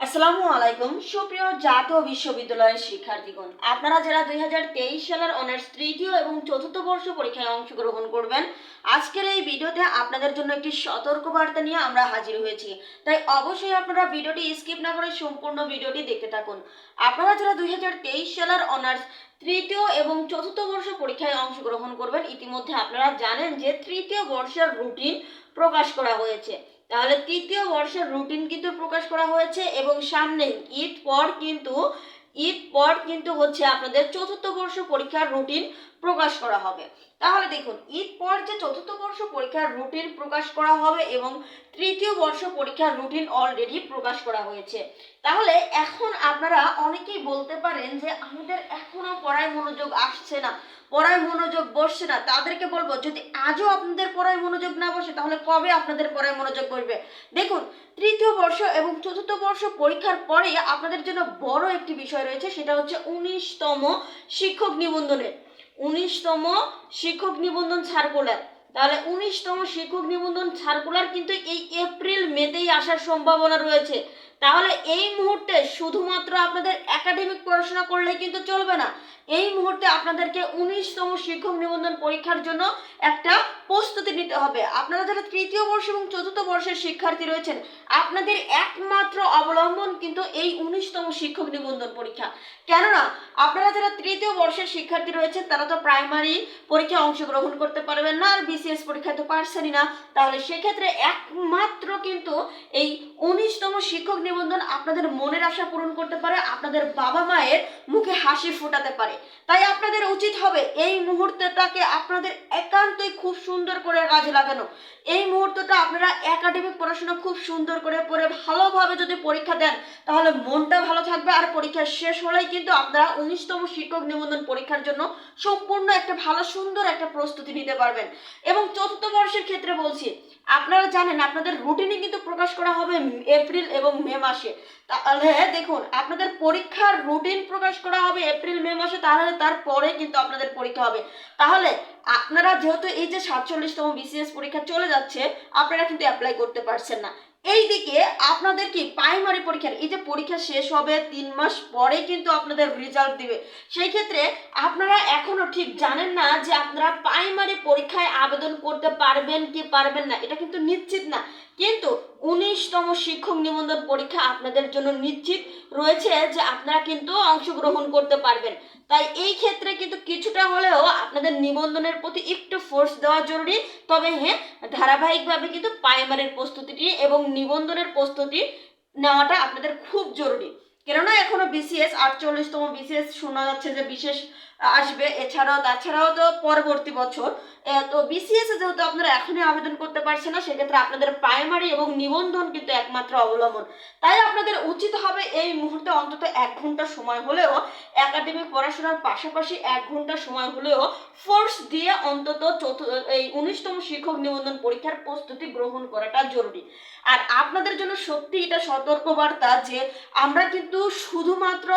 আসসালামু আলাইকুম। সুপ্রিয় জাতীয় বিশ্ববিদ্যালয়ের শিক্ষার্থীগণ, আপনারা যারা দুই হাজার তেইশ সালের অনার্স তৃতীয় এবং চতুর্থ বর্ষ পরীক্ষায় অংশগ্রহণ করবেন, আজকের এই ভিডিওতে আপনাদের জন্য একটি সতর্কবার্তা নিয়ে আমরা হাজির হয়েছি। তাই অবশ্যই আপনারা ভিডিওটি স্কিপ না করে সম্পূর্ণ ভিডিওটি দেখতে থাকুন। আপনারা যারা দুই হাজার তেইশ সালের অনার্স তৃতীয় এবং চতুর্থ বর্ষ পরীক্ষায় অংশগ্রহণ করবেন, ইতিমধ্যে আপনারা জানেন যে তৃতীয় বর্ষের রুটিন প্রকাশ করা হয়েছে। তাহলে তৃতীয় বর্ষের রুটিন কিন্তু প্রকাশ করা হয়েছে এবং সামনে ঈদ পর কিন্তু, ঈদ পর কিন্তু হচ্ছে আপনাদের চতুর্থ বর্ষ পরীক্ষার রুটিন প্রকাশ করা হবে। তাহলে দেখুন, ঈদ পর যে চতুর্থ বর্ষ পরীক্ষার রুটিন প্রকাশ করা হবে এবং তৃতীয় বর্ষ পরীক্ষার রুটিন অলরেডি প্রকাশ করা হয়েছে। তাহলে এখন আপনারা অনেকেই বলতে পারেন যে, আমাদের এখনও পড়ায় মনোযোগ আসছে না, পড়ায় মনোযোগ বসছে না। তাদেরকে বলব, যদি আজও আপনাদের পড়ায় মনোযোগ না বসে, তাহলে কবে আপনাদের পড়ায় মনোযোগ বসবে? দেখুন, তৃতীয় বর্ষ এবং চতুর্থ বর্ষ পরীক্ষার পরে আপনাদের জন্য বড় একটি বিষয় রয়েছে, সেটা হচ্ছে উনিশতম শিক্ষক নিবন্ধনের। উনিশতম শিক্ষক নিবন্ধন সার্কুলার। তাহলে উনিশতম শিক্ষক নিবন্ধন সার্কুলার কিন্তু এই এপ্রিল, মেতেই আসার সম্ভাবনা রয়েছে। তাহলে এই মুহূর্তে শুধুমাত্র আপনাদের একাডেমিক পড়াশোনা করলে কিন্তু চলবে না। এই মুহূর্তে আপনাদেরকে উনিশতম শিক্ষক নিবন্ধন পরীক্ষার জন্য একটা প্রস্তুতি নিতে হবে। আপনারা যারা তৃতীয় বর্ষ এবং চতুর্থ বর্ষের শিক্ষার্থী রয়েছেন, আপনাদের একমাত্র অবলম্বন কিন্তু এই উনিশতম শিক্ষক নিবন্ধন পরীক্ষা। কেননা, আপনারা যারা তৃতীয় বর্ষের শিক্ষার্থী রয়েছেন, তারা তো প্রাইমারি পরীক্ষায় অংশগ্রহণ করতে পারবেন না, আর বিসিএস পরীক্ষায় তো পারছেনই না। তাহলে সেক্ষেত্রে একমাত্র কিন্তু এই উনিশতম শিক্ষক নিবন্ধন আপনাদের মনের আশা পূরণ করতে পারে, আপনাদের বাবা মায়ের মুখে হাসি ফোটাতে পারে। তাই আপনাদের উচিত হবে এই মুহূর্তটাকে আপনাদের একান্তই খুব সুন্দর করে কাজে লাগানো। এই মুহূর্তটা আপনারা একাডেমিক পড়াশোনা খুব সুন্দর করে পড়ে ভালোভাবে যদি পরীক্ষা দেন, তাহলে মনটা ভালো থাকবে আর পরীক্ষা শেষ হলেই কিন্তু আপনারা উনিশতম শিক্ষক নিবন্ধন পরীক্ষার জন্য সম্পূর্ণ একটা ভালো, সুন্দর একটা প্রস্তুতি নিতে পারবেন। এবং চতুর্থ বর্ষের ক্ষেত্রে বলছি আপনারা জানেন, আপনাদের রুটিনে কিন্তু প্রকাশ করা হবে এপ্রিল এবং মে মাসে। তাহলে দেখুন, আপনাদের পরীক্ষার রুটিন প্রকাশ করা হবে এপ্রিল, মে মাসে, তাহলে তারপরে কিন্তু আপনাদের পরীক্ষা হবে। তাহলে আপনারা যেহেতু এই যে সাতচল্লিশতম বিসিএস পরীক্ষা চলে যাচ্ছে, আপনারা কিন্তু অ্যাপ্লাই করতে পারছেন না। এইদিকে আপনাদের কি প্রাইমারি পরীক্ষার, এই যে পরীক্ষা শেষ হবে তিন মাস পরে কিন্তু আপনাদের রেজাল্ট দিবে। সেই ক্ষেত্রে আপনারা এখনও ঠিক জানেন না যে আপনারা প্রাইমারি পরীক্ষায় আবেদন করতে পারবেন কি পারবেন না, এটা কিন্তু নিশ্চিত না। কিন্তু উনিশতম শিক্ষক নিবন্ধন পরীক্ষা আপনাদের জন্য নিশ্চিত রয়েছে যে আপনারা কিন্তু অংশগ্রহণ করতে পারবেন। তাই এই ক্ষেত্রে কিন্তু কিছুটা হলেও আপনাদের নিবন্ধনের প্রতি একটু ফোর্স দেওয়া জরুরি। তবে হ্যাঁ ধারাবাহিকভাবে কিন্তু প্রাইমারির প্রস্তুতিটি এবং নিবন্ধনের প্রস্তুতি নেওয়াটা আপনাদের খুব জরুরি। কেননা এখনও বিসিএস আটচল্লিশতম বিসিএস শোনা যাচ্ছে যে বিশেষ আসবে। এছাড়াও, তাছাড়াও তো পরবর্তী বছর তো বিসিএস যেহেতু আপনারা এখনই আবেদন করতে পারছেন না, সেক্ষেত্রে আপনাদের প্রাইমারি এবং নিবন্ধন কিন্তু একমাত্র অবলম্বন। তাই আপনাদের উচিত হবে এই মুহূর্তে অন্তত এক ঘণ্টা সময় হলেও একাডেমিক পড়াশোনার পাশাপাশি এক ঘণ্টা সময় হলেও ফোর্স দিয়ে অন্তত এই উনিশতম শিক্ষক নিবন্ধন পরীক্ষার প্রস্তুতি গ্রহণ করাটা জরুরি। আর আপনাদের জন্য সত্যি এটা সতর্কবার্তা যে, আমরা কিন্তু শুধুমাত্র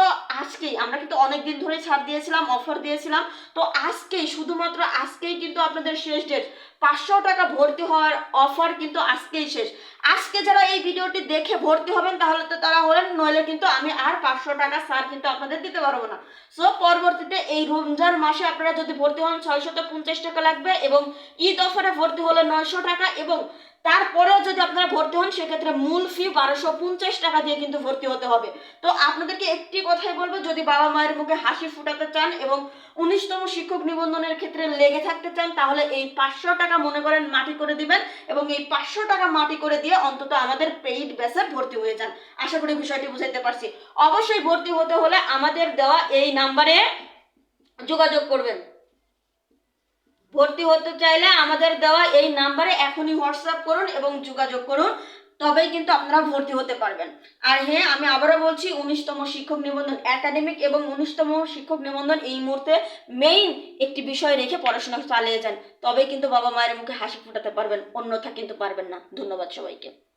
আজকেই, আমরা কিন্তু অনেক দিন ধরে ছাড় দিয়েছিলাম অফার দিয়েছিলাম। তো আজকেই শুধুমাত্র আজকেই কিন্তু আপনাদের শেষ ডেট পাঁচশো টাকা ভর্তি হওয়ার অফার কিন্তু আজকেই শেষ। আজকে যারা এই ভিডিওটি দেখে ভর্তি হবেন, তাহলে তো তারা হলেন, নইলে কিন্তু আমি আর পাঁচশো টাকা সার কিন্তু আপনাদের দিতে পারব না। সো পরবর্তীতে এই রমজান মাসে আপনারা যদি ভর্তি হন, ছয়শত পঞ্চাশ টাকা লাগবে এবং ঈদ অফারে ভর্তি হলে নয়শো টাকা এবং তারপরেও যদি আপনারা ভর্তি হন, সেক্ষেত্রে মূল ফি বারোশো পঞ্চাশ টাকা দিয়ে কিন্তু ভর্তি হতে হবে। তো আপনাদেরকে একটি কথাই বলব, যদি বাবা মায়ের মুখে হাসি ফুটাতে চান এবং উনিশতম শিক্ষক নিবন্ধনের ক্ষেত্রে লেগে থাকতে চান, তাহলে এই পাঁচশো টাকা মনে করেন মাটি করে দিবেন এবং এই পাঁচশো টাকা মাটি করে দিয়ে অন্তত আমাদের পেইড বেসে ভর্তি হয়ে যান। আশা করি বিষয়টি বুঝাইতে পারছি। অবশ্যই ভর্তি হতে হলে আমাদের দেওয়া এই নাম্বারে যোগাযোগ করবেন। ভর্তি হতে চাইলে আমাদের দেওয়া এই নাম্বারে এখনই হোয়াটসঅ্যাপ করুন এবং যোগাযোগ করুন। তবেই কিন্তু আপনারা ভর্তি হতে পারবেন। আর হ্যাঁ আমি আবারও বলছি, উনিশতম শিক্ষক নিবন্ধন একাডেমিক এবং উনিশতম শিক্ষক নিবন্ধন এই মুহূর্তে মেইন একটি বিষয় রেখে পড়াশোনা চালিয়ে যান। তবেই কিন্তু বাবা মায়ের মুখে হাসি ফোটাতে পারবেন, অন্যথা কিন্তু পারবেন না। ধন্যবাদ সবাইকে।